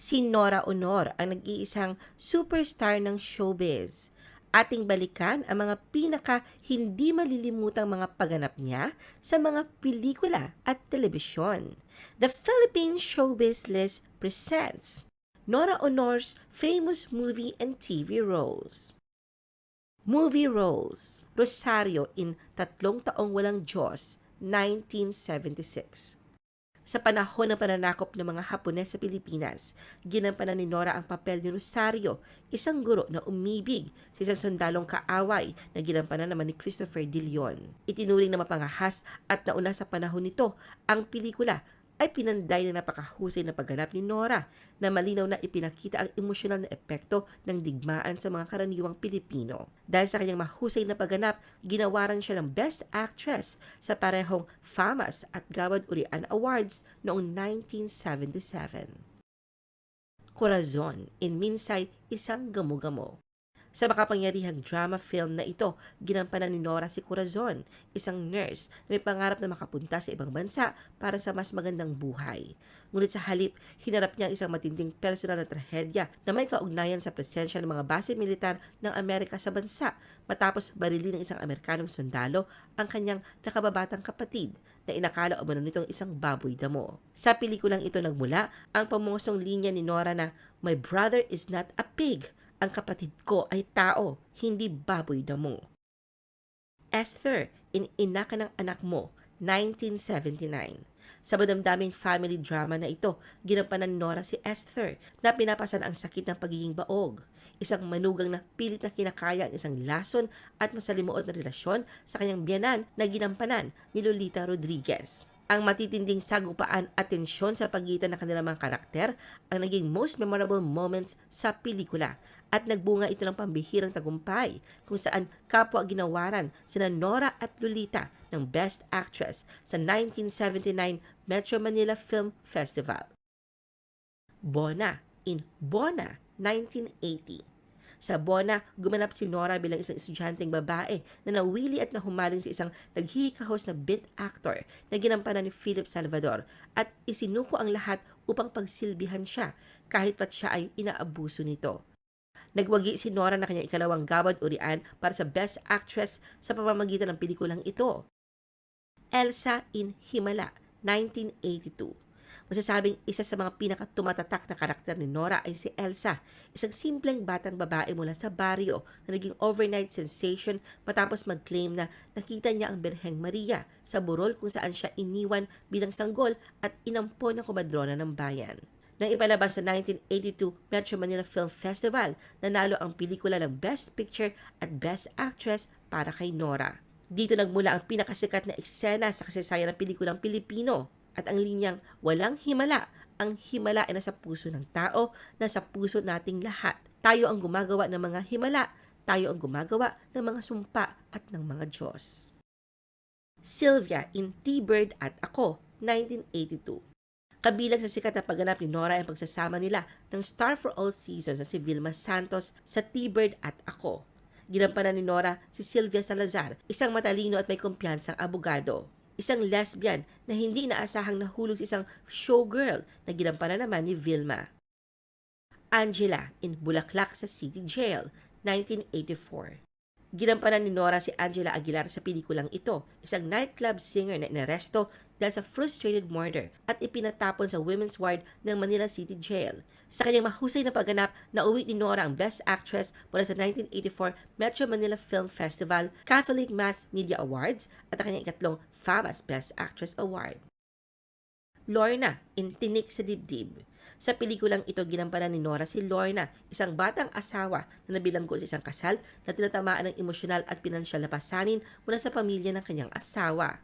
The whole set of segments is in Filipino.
si Nora Honor ang nag-iisang superstar ng showbiz. Ating balikan ang mga pinaka hindi malilimutang mga pagganap niya sa mga pelikula at telebisyon. The Philippine Showbiz List presents Nora Honor's famous movie and TV roles. Movie roles Rosario in Tatlong Taong Walang Diyos, 1976 sa panahon ng pananakop ng mga Hapones sa Pilipinas, ginampanan ni Nora ang papel ni Rosario, isang guro na umibig sa isang sundalong kaaway na ginampanan naman ni Christopher De Leon. Itinuring na mapangahas at nauna sa panahon nito ang pelikula ay pinanday ng napakahusay na pagganap ni Nora na malinaw na ipinakita ang emosyonal na epekto ng digmaan sa mga karaniwang Pilipino. Dahil sa kanyang mahusay na pagganap, ginawaran siya ng Best Actress sa parehong FAMAS at Gawad Urian Awards noong 1977. Corazon in Minsay, isang gamo-gamo. Sa makapangyarihang drama film na ito, ginampanan ni Nora si Corazon, isang nurse na may pangarap na makapunta sa ibang bansa para sa mas magandang buhay. Ngunit sa halip, hinarap niya ang isang matinding personal na trahedya na may kaugnayan sa presensya ng mga base militar ng Amerika sa bansa matapos barili ng isang Amerikanong sundalo ang kanyang nakababatang kapatid na inakala o nitong isang baboy damo. Sa pelikulang ito nagmula ang pamosong linya ni Nora na My brother is not a pig, ang kapatid ko ay tao, hindi baboy damo. Esther, in Ina ka ng anak mo, 1979. Sa madamdaming family drama na ito, ginampanan Nora si Esther na pinapasan ang sakit ng pagiging baog. Isang manugang na pilit na kinakaya ang isang lason at masalimuot na relasyon sa kanyang biyanan na ginampanan ni Lolita Rodriguez ang matitinding sagupaan at tensyon sa pagitan ng kanilang mga karakter ang naging most memorable moments sa pelikula at nagbunga ito ng pambihirang tagumpay kung saan kapwa ginawaran sina Nora at Lolita ng Best Actress sa 1979 Metro Manila Film Festival. Bona in Bona 1980 sa Bona, gumanap si Nora bilang isang estudyanteng babae na nawili at nahumaling sa isang naghihikahos na bit actor na ginampanan ni Philip Salvador at isinuko ang lahat upang pagsilbihan siya kahit pat siya ay inaabuso nito. Nagwagi si Nora na kanyang ikalawang gawad urian para sa Best Actress sa pamamagitan ng pelikulang ito. Elsa in Himala, 1982 Masasabing isa sa mga pinakatumatatak na karakter ni Nora ay si Elsa, isang simpleng batang babae mula sa baryo na naging overnight sensation matapos mag-claim na nakita niya ang Birheng Maria sa burol kung saan siya iniwan bilang sanggol at inampon ng kumadrona ng bayan. Nang ipalabas sa 1982 Metro Manila Film Festival, nanalo ang pelikula ng Best Picture at Best Actress para kay Nora. Dito nagmula ang pinakasikat na eksena sa kasaysayan ng pelikulang Pilipino at ang linyang walang himala. Ang himala ay nasa puso ng tao, nasa puso nating lahat. Tayo ang gumagawa ng mga himala, tayo ang gumagawa ng mga sumpa at ng mga Diyos. Sylvia in T-Bird at Ako, 1982 Kabilang sa sikat na pagganap ni Nora ang pagsasama nila ng Star for All Seasons na si Vilma Santos sa T-Bird at Ako. Ginampanan ni Nora si Sylvia Salazar, isang matalino at may kumpiyansang abogado isang lesbian na hindi inaasahang nahulog sa isang showgirl na ginampanan naman ni Vilma. Angela in Bulaklak sa City Jail, 1984. Ginampanan ni Nora si Angela Aguilar sa pelikulang ito, isang nightclub singer na inaresto dahil sa frustrated murder at ipinatapon sa women's ward ng Manila City Jail. Sa kanyang mahusay na pagganap, nauwi ni Nora ang Best Actress mula sa 1984 Metro Manila Film Festival, Catholic Mass Media Awards at ang kanyang ikatlong FAMAS Best Actress Award. Lorna, in Tinik sa Dibdib. Sa pelikulang ito, ginampanan ni Nora si Lorna, isang batang asawa na nabilanggo sa isang kasal na tinatamaan ng emosyonal at pinansyal na pasanin mula sa pamilya ng kanyang asawa.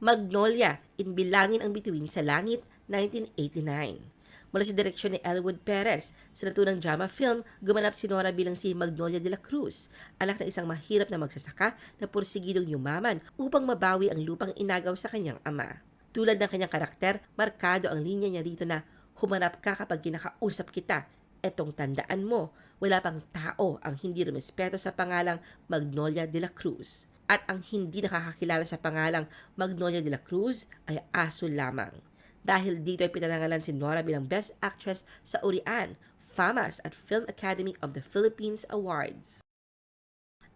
Magnolia, in Bilangin ang Bituin sa Langit, 1989. Mula sa direksyon ni Elwood Perez, sa naturang drama film, gumanap si Nora bilang si Magnolia de la Cruz, anak ng isang mahirap na magsasaka na pursigidong yumaman upang mabawi ang lupang inagaw sa kanyang ama. Tulad ng kanyang karakter, markado ang linya niya rito na Humarap ka kapag kinakausap kita. Etong tandaan mo, wala pang tao ang hindi rumespeto sa pangalang Magnolia de la Cruz. At ang hindi nakakakilala sa pangalang Magnolia de la Cruz ay aso lamang. dahil dito ay pinangalan si Nora bilang Best Actress sa Urian, FAMAS at Film Academy of the Philippines Awards.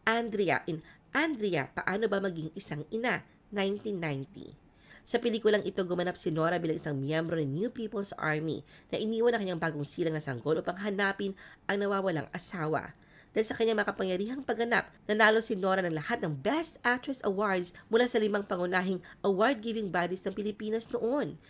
Andrea in Andrea, Paano ba maging isang ina? 1990. Sa pelikulang ito, gumanap si Nora bilang isang miyembro ng New People's Army na iniwan ang kanyang bagong silang na sanggol upang hanapin ang nawawalang asawa. Dahil sa kanyang makapangyarihang pagganap, nanalo si Nora ng lahat ng Best Actress Awards mula sa limang pangunahing award-giving bodies ng Pilipinas noon.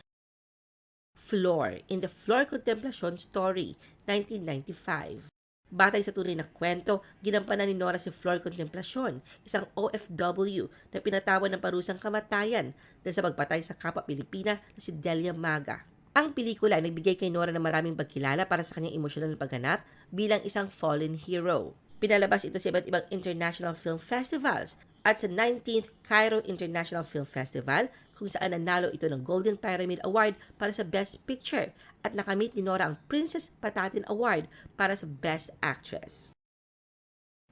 Floor in the Floor Contemplation Story, 1995. Batay sa tunay na kwento, ginampanan ni Nora si Flor Contemplacion, isang OFW na pinatawan ng parusang kamatayan dahil sa pagpatay sa kapwa Pilipina na si Delia Maga. Ang pelikula ay nagbigay kay Nora ng maraming pagkilala para sa kanyang emosyonal na pagganap bilang isang fallen hero. Pinalabas ito sa iba't ibang international film festivals at sa 19th Cairo International Film Festival kung saan nanalo ito ng Golden Pyramid Award para sa Best Picture at nakamit ni Nora ang Princess Patatin Award para sa Best Actress.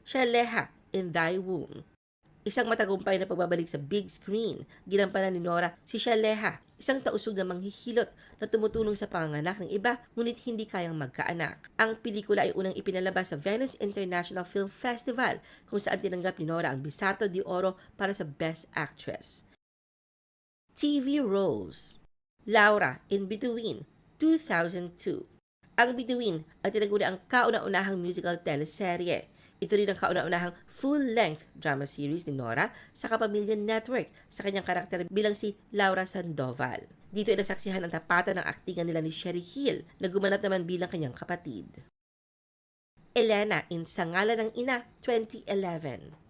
Shaleha in Thy Womb Isang matagumpay na pagbabalik sa big screen, ginampanan ni Nora si Shaleha, isang tausog na manghihilot na tumutulong sa panganganak ng iba ngunit hindi kayang magkaanak. Ang pelikula ay unang ipinalabas sa Venice International Film Festival kung saan tinanggap ni Nora ang Bisato de Oro para sa Best Actress. TV Roles Laura in Between 2002 Ang Between ay tinaguri ang kauna-unahang musical teleserye. Ito rin ang kauna-unahang full-length drama series ni Nora sa Kapamilya Network sa kanyang karakter bilang si Laura Sandoval. Dito ay nasaksihan ang tapatan ng aktingan nila ni Sherry Hill na gumanap naman bilang kanyang kapatid. Elena in Sangala ng Ina 2011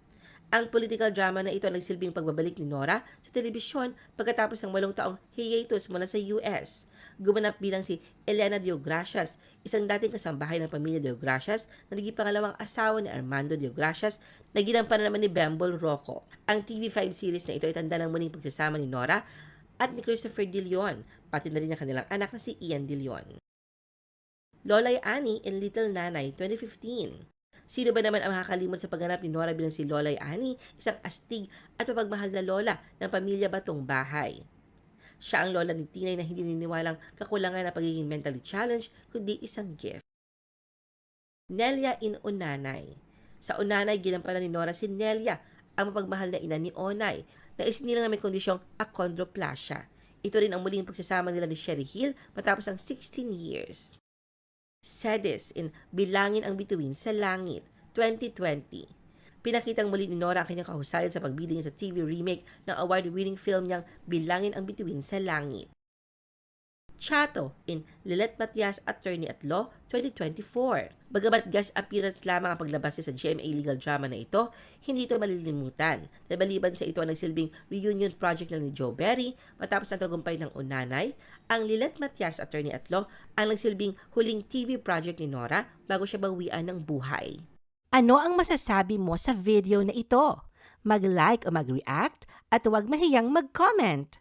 ang political drama na ito ang nagsilbing pagbabalik ni Nora sa telebisyon pagkatapos ng walong taong hiatus mula sa US. Gumanap bilang si Elena Deogracias, isang dating kasambahay ng pamilya Deogracias na naging pangalawang asawa ni Armando Deogracias na ginampanan naman ni Bembol Rocco. Ang TV5 series na ito ay tanda ng muling pagsasama ni Nora at ni Christopher De Leon, pati na rin ang kanilang anak na si Ian De Leon. Lolay Annie in Little Nanay 2015 Sino ba naman ang makakalimot sa pagganap ni Nora bilang si Lolay Ani, isang astig at mapagmahal na lola ng pamilya Batong Bahay? Siya ang lola ni Tinay na hindi niniwalang kakulangan na pagiging mentally challenged, kundi isang gift. Nelia in Unanay Sa Unanay, ginampanan ni Nora si Nelia, ang mapagmahal na ina ni Onay, na isinilang na may kondisyong achondroplasia. Ito rin ang muling pagsasama nila ni Sherry Hill matapos ang 16 years. Sedis in Bilangin ang Bituin sa Langit, 2020. Pinakitang muli ni Nora ang kanyang kahusayan sa pagbiling sa TV remake ng award-winning film niyang Bilangin ang Bituin sa Langit. Chato in Lilet Matias Attorney at Law 2024. Bagamat guest appearance lamang ang paglabas niya sa GMA legal drama na ito, hindi ito malilimutan. Dahil sa ito ang nagsilbing reunion project ng ni Joe Berry matapos ang tagumpay ng Unanay, ang Lilet Matias Attorney at Law ang nagsilbing huling TV project ni Nora bago siya bawian ng buhay. Ano ang masasabi mo sa video na ito? Mag-like o mag-react at huwag mahiyang mag-comment.